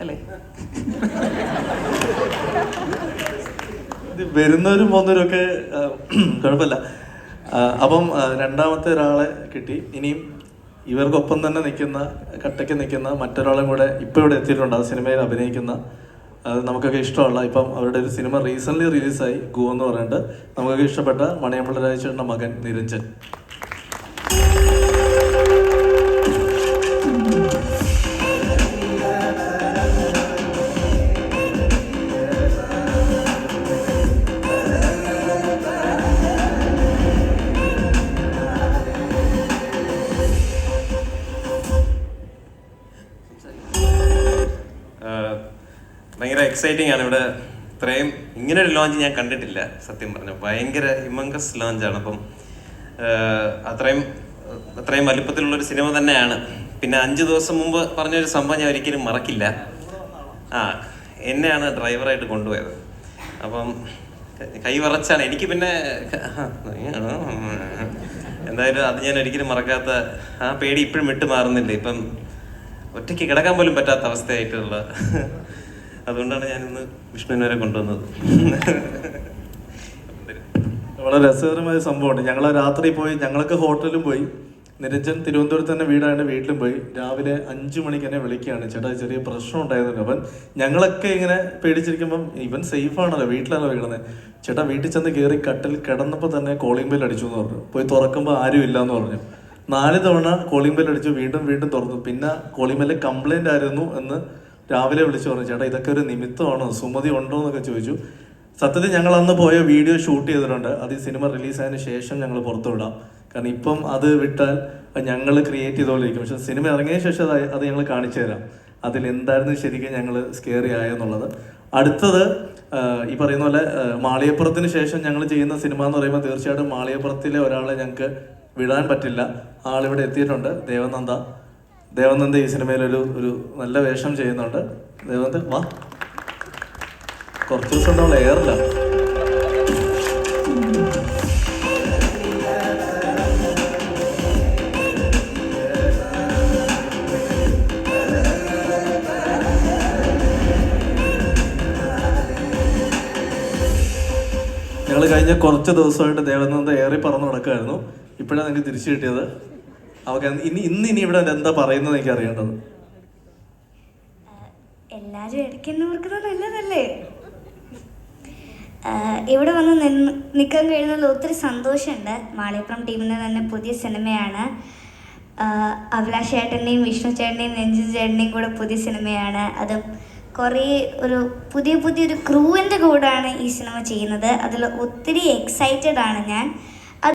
അല്ലേ? വരുന്നവരും പോകുന്നവരും ഒക്കെ കുഴപ്പമില്ല. അപ്പം രണ്ടാമത്തെ ഒരാളെ കിട്ടി. ഇനിയും ഇവർക്കൊപ്പം തന്നെ നിൽക്കുന്ന കട്ടയ്ക്ക് നിൽക്കുന്ന മറ്റൊരാളും കൂടെ ഇപ്പോൾ ഇവിടെ എത്തിയിട്ടുണ്ട്. ആ സിനിമയിൽ അഭിനയിക്കുന്ന അത് നമുക്കൊക്കെ ഇഷ്ടമുള്ള ഇപ്പം അവരുടെ ഒരു സിനിമ റീസെന്റ്ലി റിലീസായി ഗോ എന്ന് പറഞ്ഞിട്ട് നമുക്കൊക്കെ ഇഷ്ടപ്പെട്ട മണിയമ്പിള്ള രാജേശ്വരന്റെ മകൻ നിരഞ്ജൻ. ഭയങ്കര എക്സൈറ്റിംഗ് ആണ്. ഇവിടെ ഇത്രയും ഇങ്ങനെ ഒരു ലോഞ്ച് ഞാൻ കണ്ടിട്ടില്ല സത്യം പറഞ്ഞു. ഭയങ്കര ഹിമങ്കസ് ലോഞ്ചാണ് അപ്പം അത്രയും അത്രയും വലിപ്പത്തിലുള്ള ഒരു സിനിമ തന്നെയാണ്. പിന്നെ അഞ്ച് ദിവസം മുമ്പ് പറഞ്ഞൊരു സംഭവം ഞാൻ ഒരിക്കലും മറക്കില്ല. ആ എന്നെയാണ് ഡ്രൈവറായിട്ട് കൊണ്ടുപോയത്. അപ്പം കൈ വിറച്ചാണ്. എനിക്ക് പിന്നെ എന്തായാലും അത് ഞാൻ ഒരിക്കലും മറക്കാത്ത ആ പേടി ഇപ്പോഴും വിട്ടു മാറുന്നില്ല ഇപ്പം ഒറ്റയ്ക്ക് കിടക്കാൻ പോലും പറ്റാത്ത അവസ്ഥയായിട്ടുള്ള അതുകൊണ്ടാണ് ഞാൻ ഇന്ന് വിഷ്ണുവിനെ കൊണ്ടുവന്നത്. വളരെ രസകരമായ സംഭവമാണ് ഞങ്ങൾ രാത്രി പോയി ഞങ്ങളൊക്കെ ഹോട്ടലിലും പോയി. നിരഞ്ജൻ തിരുവനന്തപുരത്ത് തന്നെ വീടാണ് വീട്ടിലും പോയി. രാവിലെ അഞ്ചു മണിക്ക് എന്നെ വിളിക്കുകയാണ്. ചേട്ടാ ചെറിയ പ്രശ്നം ഉണ്ടായിരുന്നു. അപ്പം ഞങ്ങളൊക്കെ ഇങ്ങനെ പേടിച്ചിരിക്കുമ്പം ഇവൻ സേഫ് ആണല്ലോ വീട്ടിലല്ലോ കിടന്നത് ചേട്ടാ വീട്ടിൽ ചെന്ന് കയറി കട്ടിൽ കിടന്നപ്പോൾ തന്നെ കോളിംഗ് ബെൽ അടിച്ചു എന്ന് പറഞ്ഞു. പോയി തുറക്കുമ്പോൾ ആരും ഇല്ല എന്ന് പറഞ്ഞു. നാല് തവണ കോളിംഗ് ബെൽ അടിച്ചു വീണ്ടും വീണ്ടും തുറന്നു. പിന്നെ കോളിംഗ് ബെല്ല് കംപ്ലൈന്റ് ആയിരുന്നു എന്ന് രാവിലെ വിളിച്ചു പറഞ്ഞു ചേട്ടാ ഇതൊക്കെ ഒരു നിമിത്തമാണോ? സുമതി ഉണ്ടോ എന്നൊക്കെ ചോദിച്ചു. സത്യത്തിൽ ഞങ്ങൾ അന്ന് പോയ വീഡിയോ ഷൂട്ട് ചെയ്തിട്ടുണ്ട്. അത് ഈ സിനിമ റിലീസായതിന് ശേഷം ഞങ്ങൾ പുറത്തു വിടാം. കാരണം ഇപ്പം അത് വിട്ടാൽ ഞങ്ങൾ ക്രിയേറ്റ് ചെയ്തുകൊണ്ടിരിക്കും. പക്ഷെ സിനിമ ഇറങ്ങിയ ശേഷം അത് അത് ഞങ്ങൾ കാണിച്ചു തരാം. അതിൽ എന്തായിരുന്നു ശരിക്കും ഞങ്ങൾ സ്കെയറി ആയെന്നുള്ളത്. അടുത്തത് ഈ പറയുന്ന പോലെ മാളിയപ്പുറത്തിന് ശേഷം ഞങ്ങൾ ചെയ്യുന്ന സിനിമ എന്ന് പറയുമ്പോൾ തീർച്ചയായിട്ടും മാളിയപ്പുറത്തിലെ ഒരാളെ ഞങ്ങൾക്ക് വിടാൻ പറ്റില്ല. ആളിവിടെ എത്തിയിട്ടുണ്ട്. ദേവനന്ദ. ദേവനന്ദ ഈ സിനിമയിൽ ഒരു ഒരു നല്ല വേഷം ചെയ്യുന്നുണ്ട്. ദേവനന്ദ വാ. കുറച്ച് ദിവസം നമ്മൾ ഏറില്ല. ഞങ്ങൾ കഴിഞ്ഞ കുറച്ച് ദിവസമായിട്ട് ദേവനന്ദ ഏറി പറന്ന് നടക്കുമായിരുന്നു ഇപ്പോഴാണ് നിങ്ങൾക്ക് തിരിച്ചു കിട്ടിയത്. അവർക്ക് ഇനി ഇന്ന് ഇനി ഇവിടെ എന്താ പറയുന്നത് എനിക്ക് അറിയേണ്ടത് എല്ലാവരും ഇടയ്ക്കുന്നവർക്ക് നല്ലതല്ലേ? ഇവിടെ വന്ന് നിന്ന് നിൽക്കാൻ കഴിയുന്നതിൽ ഒത്തിരി സന്തോഷമുണ്ട്. മാളിയപ്പുറം ടീമിന്റെ തന്നെ പുതിയ സിനിമയാണ്. അഭിലാഷ് ചേട്ടന്റെയും വിഷ്ണു ചേട്ടന്റെയും നെഞ്ചു ചേട്ടന്റെയും കൂടെ പുതിയ സിനിമയാണ്. അത് കുറേ ഒരു പുതിയ പുതിയൊരു ക്രൂവിന്റെ കൂടെയാണ് ഈ സിനിമ ചെയ്യുന്നത്. അതിൽ ഒത്തിരി എക്സൈറ്റഡ് ആണ് ഞാൻ.